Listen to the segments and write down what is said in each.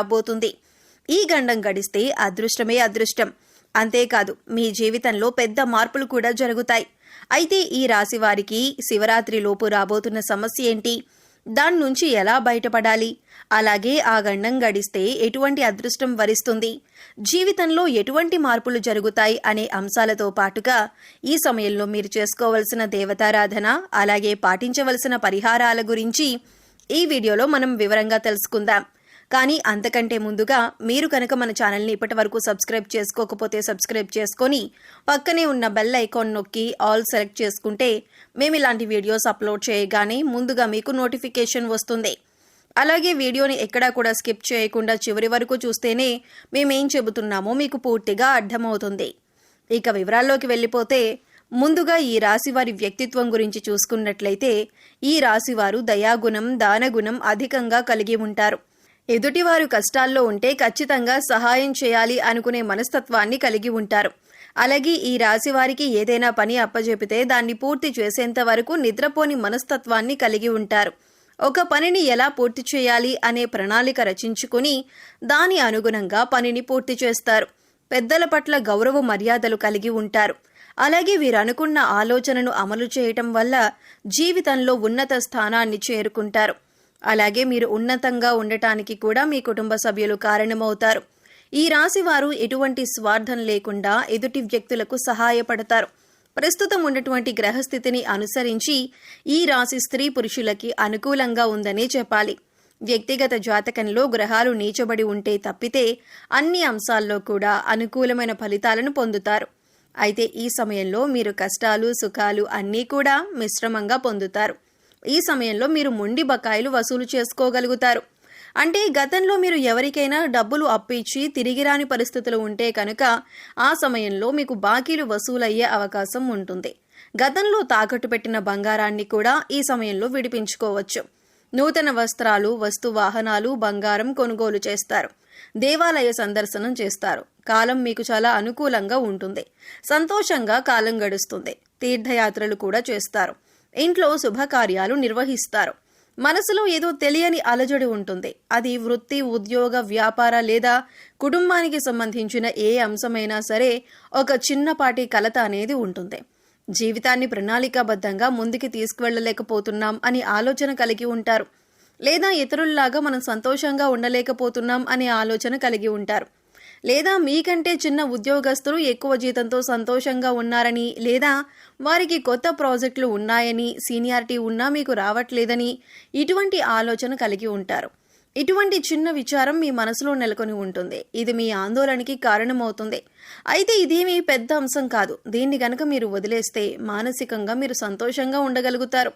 రాబోతుంది ఈ గండం గడిస్తే అదృష్టమే అదృష్టం. అంతేకాదు మీ జీవితంలో పెద్ద మార్పులు కూడా జరుగుతాయి. అయితే ఈ రాశి వారికి శివరాత్రి లోపు రాబోతున్న సమస్య ఏంటి? దాని నుంచి ఎలా బయటపడాలి? అలాగే ఆ గండం గడిస్తే ఎటువంటి అదృష్టం వరిస్తుంది? జీవితంలో ఎటువంటి మార్పులు జరుగుతాయి అనే అంశాలతో పాటుగా ఈ సమయంలో మీరు చేసుకోవలసిన దేవతారాధన అలాగే పాటించవలసిన పరిహారాల గురించి ఈ వీడియోలో మనం వివరంగా తెలుసుకుందాం. కానీ అంతకంటే ముందుగా మీరు కనుక మన ఛానల్ని ఇప్పటి వరకు సబ్స్క్రైబ్ చేసుకోకపోతే సబ్స్క్రైబ్ చేసుకొని పక్కనే ఉన్న బెల్ ఐకాన్ నొక్కి ఆల్ సెలెక్ట్ చేసుకుంటే మేము ఇలాంటి వీడియోస్ అప్లోడ్ చేయగానే ముందుగా మీకు నోటిఫికేషన్ వస్తుంది. అలాగే వీడియోని ఎక్కడా కూడా స్కిప్ చేయకుండా చివరి వరకు చూస్తేనే మేమేం చెబుతున్నామో మీకు పూర్తిగా అర్థమవుతుంది. ఇక వివరాల్లోకి వెళ్ళిపోతే ముందుగా ఈ రాశి వారి వ్యక్తిత్వం గురించి చూసుకున్నట్లయితే ఈ రాశివారు దయాగుణం దానగుణం అధికంగా కలిగి ఉంటారు. ఎదుటివారు కష్టాల్లో ఉంటే ఖచ్చితంగా సహాయం చేయాలి అనుకునే మనస్తత్వాన్ని కలిగి ఉంటారు. అలాగే ఈ రాశి వారికి ఏదైనా పని అప్పజెపితే దాన్ని పూర్తి చేసేంత వరకు నిద్రపోని మనస్తత్వాన్ని కలిగి ఉంటారు. ఒక పనిని ఎలా పూర్తి చేయాలి అనే ప్రణాళిక రచించుకుని దాని అనుగుణంగా పనిని పూర్తి చేస్తారు. పెద్దల పట్ల గౌరవ మర్యాదలు కలిగి ఉంటారు. అలాగే వీరనుకున్న ఆలోచనను అమలు చేయటం వల్ల జీవితంలో ఉన్నత స్థానాన్ని చేరుకుంటారు. అలాగే మీరు ఉన్నతంగా ఉండటానికి కూడా మీ కుటుంబ సభ్యులు కారణమవుతారు. ఈ రాశి వారు ఎటువంటి స్వార్థం లేకుండా ఎదుటి వ్యక్తులకు సహాయపడతారు. ప్రస్తుతం ఉన్నటువంటి గ్రహస్థితిని అనుసరించి ఈ రాశి స్త్రీ పురుషులకి అనుకూలంగా ఉందనే చెప్పాలి. వ్యక్తిగత జాతకంలో గ్రహాలు నీచబడి ఉంటే తప్పితే అన్ని అంశాల్లో కూడా అనుకూలమైన ఫలితాలను పొందుతారు. అయితే ఈ సమయంలో మీరు కష్టాలు సుఖాలు అన్నీ కూడా మిశ్రమంగా పొందుతారు. ఈ సమయంలో మీరు మొండి బకాయిలు వసూలు చేసుకోగలుగుతారు. అంటే గతంలో మీరు ఎవరికైనా డబ్బులు అప్పిచ్చి తిరిగి రాని పరిస్థితులు ఉంటే కనుక ఆ సమయంలో మీకు బాకీలు వసూలయ్యే అవకాశం ఉంటుంది. గతంలో తాకట్టు పెట్టిన బంగారాన్ని కూడా ఈ సమయంలో విడిపించుకోవచ్చు. నూతన వస్త్రాలు వస్తు వాహనాలు బంగారం కొనుగోలు చేస్తారు. దేవాలయ సందర్శనం చేస్తారు. కాలం మీకు చాలా అనుకూలంగా ఉంటుంది. సంతోషంగా కాలం గడుస్తుంది. తీర్థయాత్రలు కూడా చేస్తారు. ఇంట్లో శుభకార్యాలు నిర్వహిస్తారు. మనసులో ఏదో తెలియని అలజడి ఉంటుంది. అది వృత్తి ఉద్యోగ వ్యాపార లేదా కుటుంబానికి సంబంధించిన ఏ అంశమైనా సరే ఒక చిన్నపాటి కలత అనేది ఉంటుంది. జీవితాన్ని ప్రణాళికాబద్ధంగా ముందుకు తీసుకువెళ్ళలేకపోతున్నాం అని ఆలోచన కలిగి ఉంటారు. లేదా ఇతరుల్లాగా మనం సంతోషంగా ఉండలేకపోతున్నాం అనే ఆలోచన కలిగి ఉంటారు. లేదా మీకంటే చిన్న ఉద్యోగస్తులు ఎక్కువ జీతంతో సంతోషంగా ఉన్నారని లేదా వారికి కొత్త ప్రాజెక్టులు ఉన్నాయని సీనియారిటీ ఉన్నా మీకు రావట్లేదని ఇటువంటి ఆలోచన కలిగి ఉంటారు. ఇటువంటి చిన్న విచారం మీ మనసులో నెలకొని ఉంటుంది. ఇది మీ ఆందోళనకి కారణమవుతుంది. అయితే ఇదేమీ పెద్ద అంశం కాదు. దీన్ని గనక మీరు వదిలేస్తే మానసికంగా మీరు సంతోషంగా ఉండగలుగుతారు.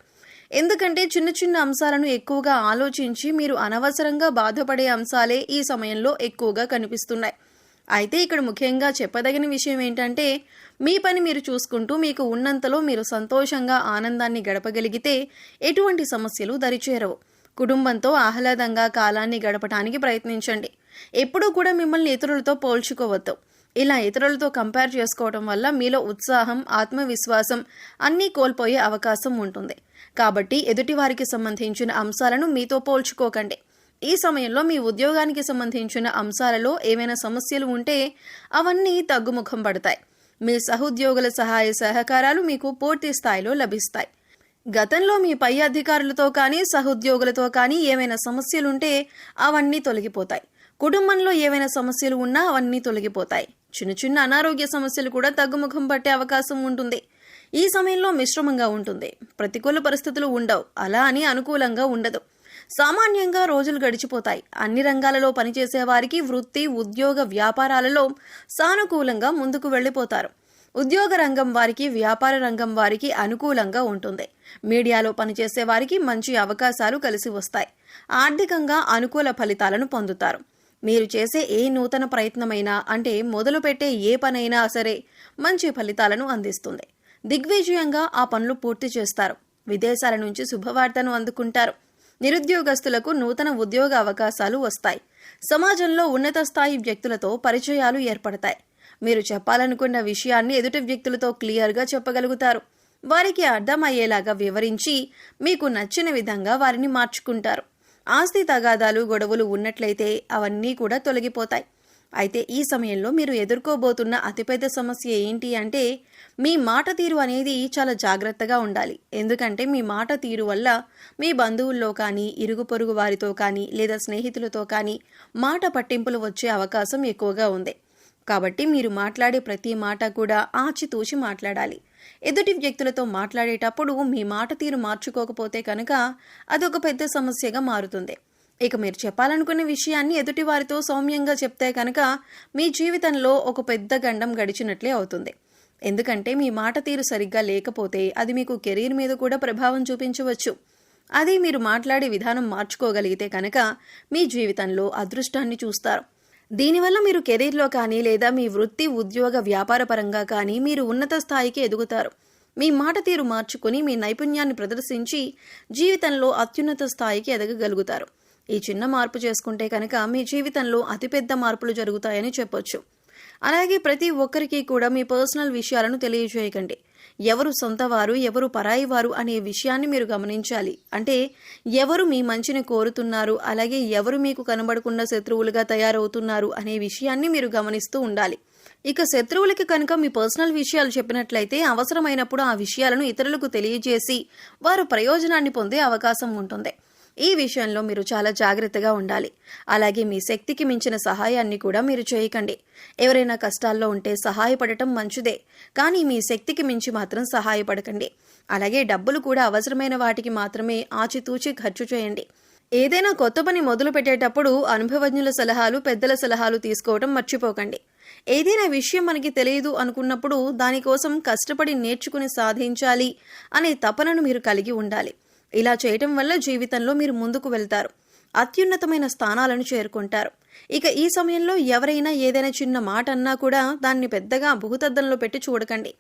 ఎందుకంటే చిన్న చిన్న అంశాలను ఎక్కువగా ఆలోచించి మీరు అనవసరంగా బాధపడే అంశాలే ఈ సమయంలో ఎక్కువగా కనిపిస్తున్నాయి. అయితే ఇక్కడ ముఖ్యంగా చెప్పదగిన విషయం ఏంటంటే మీ పని మీరు చూసుకుంటూ మీకు ఉన్నంతలో మీరు సంతోషంగా ఆనందాన్ని గడపగలిగితే ఎటువంటి సమస్యలు దరిచేరవు. కుటుంబంతో ఆహ్లాదంగా కాలాన్ని గడపడానికి ప్రయత్నించండి. ఎప్పుడూ కూడా మిమ్మల్ని ఇతరులతో పోల్చుకోవద్దు. ఇలా ఇతరులతో కంపేర్ చేసుకోవడం వల్ల మీలో ఉత్సాహం ఆత్మవిశ్వాసం అన్నీ కోల్పోయే అవకాశం ఉంటుంది. కాబట్టి ఎదుటివారికి సంబంధించిన అంశాలను మీతో పోల్చుకోకండి. ఈ సమయంలో మీ ఉద్యోగానికి సంబంధించిన అంశాలలో ఏమైనా సమస్యలు ఉంటే అవన్నీ తగ్గుముఖం పడతాయి. మీ సహోద్యోగుల సహాయ సహకారాలు మీకు పూర్తి స్థాయిలో లభిస్తాయి. గతంలో మీ పై అధికారులతో కానీ సహోద్యోగులతో కానీ ఏమైనా సమస్యలుంటే అవన్నీ తొలగిపోతాయి. కుటుంబంలో ఏవైనా సమస్యలు ఉన్నా అవన్నీ తొలగిపోతాయి. చిన్న చిన్న అనారోగ్య సమస్యలు కూడా తగ్గుముఖం పట్టే అవకాశం ఉంటుంది. ఈ సమయంలో మిశ్రమంగా ఉంటుంది. ప్రతికూల పరిస్థితులు ఉండవు. అలా అని అనుకూలంగా ఉండదు. సామాన్యంగా రోజులు గడిచిపోతాయి. అన్ని రంగాలలో పనిచేసే వారికి వృత్తి ఉద్యోగ వ్యాపారాలలో సానుకూలంగా ముందుకు వెళ్ళిపోతారు. ఉద్యోగ రంగం వారికి వ్యాపార రంగం వారికి అనుకూలంగా ఉంటుంది. మీడియాలో పనిచేసే వారికి మంచి అవకాశాలు కలిసి వస్తాయి. ఆర్థికంగా అనుకూల ఫలితాలను పొందుతారు. మీరు చేసే ఏ నూతన ప్రయత్నమైనా అంటే మొదలుపెట్టే ఏ పనైనా సరే మంచి ఫలితాలను అందిస్తుంది. దిగ్విజయంగా ఆ పనులు పూర్తి చేస్తారు. విదేశాల నుంచి శుభవార్తను అందుకుంటారు. నిరుద్యోగస్తులకు నూతన ఉద్యోగ అవకాశాలు వస్తాయి. సమాజంలో ఉన్నత స్థాయి వ్యక్తులతో పరిచయాలు ఏర్పడతాయి. మీరు చెప్పాలనుకున్న విషయాన్ని ఎదుటి వ్యక్తులతో క్లియర్గా చెప్పగలుగుతారు. వారికి అర్థమయ్యేలాగా వివరించి మీకు నచ్చిన విధంగా వారిని మార్చుకుంటారు. ఆస్తి తగాదాలు గొడవలు ఉన్నట్లయితే అవన్నీ కూడా తొలగిపోతాయి. అయితే ఈ సమయంలో మీరు ఎదుర్కోబోతున్న అతిపెద్ద సమస్య ఏంటి అంటే మీ మాట తీరు అనేది చాలా జాగ్రత్తగా ఉండాలి. ఎందుకంటే మీ మాట తీరు వల్ల మీ బంధువుల్లో కానీ ఇరుగు పొరుగు వారితో కానీ లేదా స్నేహితులతో కానీ మాట పట్టింపులు వచ్చే అవకాశం ఎక్కువగా ఉంది. కాబట్టి మీరు మాట్లాడే ప్రతి మాట కూడా ఆచితూచి మాట్లాడాలి. ఎదుటి వ్యక్తులతో మాట్లాడేటప్పుడు మీ మాట తీరు మార్చుకోకపోతే కనుక అదొక పెద్ద సమస్యగా మారుతుంది. ఇక మీరు చెప్పాలనుకున్న విషయాన్ని ఎదుటి వారితో సౌమ్యంగా చెప్తే కనుక మీ జీవితంలో ఒక పెద్ద గండం గడిచినట్లే అవుతుంది. ఎందుకంటే మీ మాట తీరు సరిగ్గా లేకపోతే అది మీకు కెరీర్ మీద కూడా ప్రభావం చూపించవచ్చు. అది మీరు మాట్లాడే విధానం మార్చుకోగలిగితే కనుక మీ జీవితంలో అదృష్టాన్ని చూస్తారు. దీనివల్ల మీరు కెరీర్లో కానీ లేదా మీ వృత్తి ఉద్యోగ వ్యాపార పరంగా కానీ మీరు ఉన్నత స్థాయికి ఎదుగుతారు. మీ మాట తీరు మార్చుకుని మీ నైపుణ్యాన్ని ప్రదర్శించి జీవితంలో అత్యున్నత స్థాయికి ఎదగగలుగుతారు. ఈ చిన్న మార్పు చేసుకుంటే కనుక మీ జీవితంలో అతిపెద్ద మార్పులు జరుగుతాయని చెప్పొచ్చు. అలాగే ప్రతి ఒక్కరికి కూడా మీ పర్సనల్ విషయాలను తెలియజేయకండి. ఎవరు సొంతవారు ఎవరు పరాయి వారు అనే విషయాన్ని మీరు గమనించాలి. అంటే ఎవరు మీ మంచిని కోరుతున్నారు అలాగే ఎవరు మీకు కనబడకుండా శత్రువులుగా తయారవుతున్నారు అనే విషయాన్ని మీరు గమనిస్తూ ఉండాలి. ఇక శత్రువులకి కనుక మీ పర్సనల్ విషయాలు చెప్పినట్లయితే అవసరమైనప్పుడు ఆ విషయాలను ఇతరులకు తెలియజేసి వారు ప్రయోజనాన్ని పొందే అవకాశం ఉంటుంది. ఈ విషయంలో మీరు చాలా జాగ్రత్తగా ఉండాలి. అలాగే మీ శక్తికి మించిన సహాయాన్ని కూడా మీరు చేయకండి. ఎవరైనా కష్టాల్లో ఉంటే సహాయపడటం మంచిదే కానీ మీ శక్తికి మించి మాత్రం సహాయపడకండి. అలాగే డబ్బులు కూడా అవసరమైన వాటికి మాత్రమే ఆచితూచి ఖర్చు చేయండి. ఏదైనా కొత్త పని మొదలు పెట్టేటప్పుడు అనుభవజ్ఞుల సలహాలు పెద్దల సలహాలు తీసుకోవడం మర్చిపోకండి. ఏదైనా విషయం మనకి తెలియదు అనుకున్నప్పుడు దానికోసం కష్టపడి నేర్చుకుని సాధించాలి అనే తపనను మీరు కలిగి ఉండాలి. ఇలా చేయటం వల్ల జీవితంలో మీరు ముందుకు వెళ్తారు. అత్యున్నతమైన స్థానాలను చేరుకుంటారు. ఇక ఈ సమయంలో ఎవరైనా ఏదైనా చిన్న మాట అన్నా కూడా దాన్ని పెద్దగా భూతద్దంలో పెట్టి చూడకండి.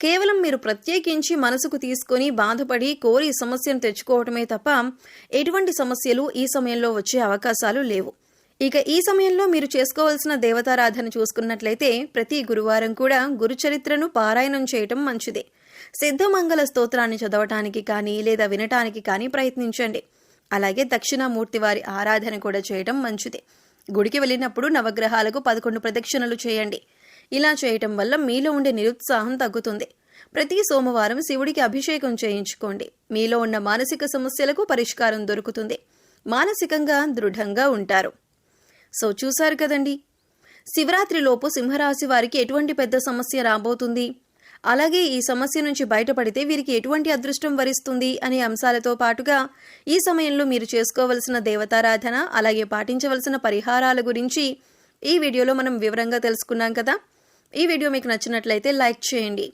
కేవలం మీరు ప్రత్యేకించి మనసుకు తీసుకొని బాధపడి కోరి సమస్యను తెచ్చుకోవటమే తప్ప ఎటువంటి సమస్యలు ఈ సమయంలో వచ్చే అవకాశాలు లేవు. ఇక ఈ సమయంలో మీరు చేసుకోవాల్సిన దేవతారాధన చూసుకున్నట్లయితే ప్రతి గురువారం కూడా గురుచరిత్రను పారాయణం చేయటం మంచిదే. సిద్ధమంగళ స్తోత్రాన్ని చదవటానికి కానీ లేదా వినటానికి కానీ ప్రయత్నించండి. అలాగే దక్షిణామూర్తి వారి ఆరాధన కూడా చేయటం మంచిది. గుడికి వెళ్ళినప్పుడు నవగ్రహాలకు పదకొండు ప్రదక్షిణలు చేయండి. ఇలా చేయటం వల్ల మీలో ఉండే నిరుత్సాహం తగ్గుతుంది. ప్రతి సోమవారం శివుడికి అభిషేకం చేయించుకోండి. మీలో ఉన్న మానసిక సమస్యలకు పరిష్కారం దొరుకుతుంది. మానసికంగా దృఢంగా ఉంటారు. సో చూశారు కదండి. శివరాత్రిలోపు సింహరాశి వారికి ఎటువంటి పెద్ద సమస్య రాబోతుంది? అలాగే ఈ సమస్య నుంచి బయటపడితే వీరికి ఎటువంటి అదృష్టం వరిస్తుంది అనే అంశాలతో పాటుగా ఈ సమయంలో మీరు చేసుకోవలసిన దేవతారాధన అలాగే పాటించవలసిన పరిహారాల గురించి ఈ వీడియోలో మనం వివరంగా తెలుసుకున్నాం కదా. ఈ వీడియో మీకు నచ్చినట్లయితే లైక్ చేయండి.